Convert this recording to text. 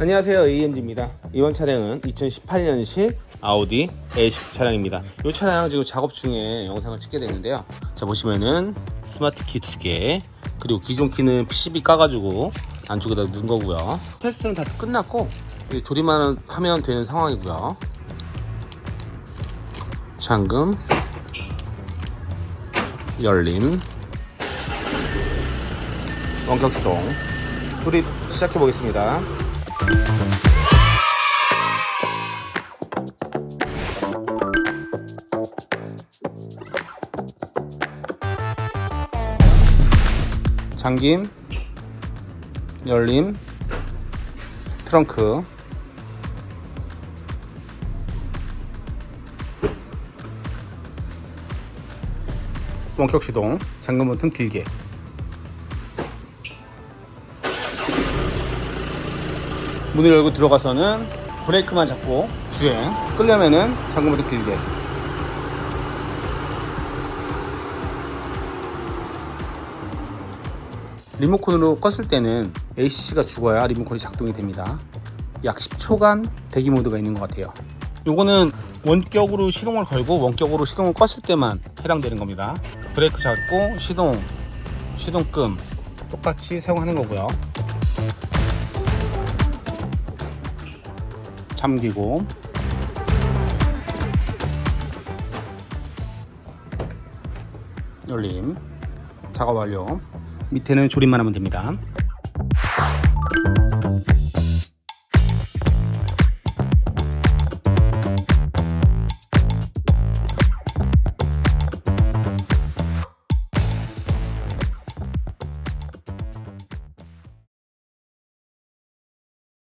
안녕하세요 AMG입니다. 이번 차량은 2018년식 아우디 A6 차량입니다. 이 차량 지금 작업 중에 영상을 찍게 되는데요. 자 보시면은 스마트 키두개 그리고 기존 키는 PCB 까가지고 안쪽에다 넣은 거고요. 테스트는 다 끝났고 조립만 하면 되는 상황이고요. 잠금 열림 원격 시동 조립 시작해 보겠습니다. 잠김, 열림, 트렁크, 원격 시동, 잠금 버튼 길게. 문을 열고 들어가서는 브레이크만 잡고 주행 끌려면은 잠금 버튼 길게. 리모컨으로 껐을 때는 ACC가 죽어야 리모컨이 작동이 됩니다. 약 10초간 대기 모드가 있는 것 같아요. 요거는 원격으로 시동을 걸고 원격으로 시동을 껐을 때만 해당되는 겁니다. 브레이크 잡고 시동 시동 끔 똑같이 사용하는 거고요 잠기고. 열림. 작업 완료. 밑에는 조립만 하면 됩니다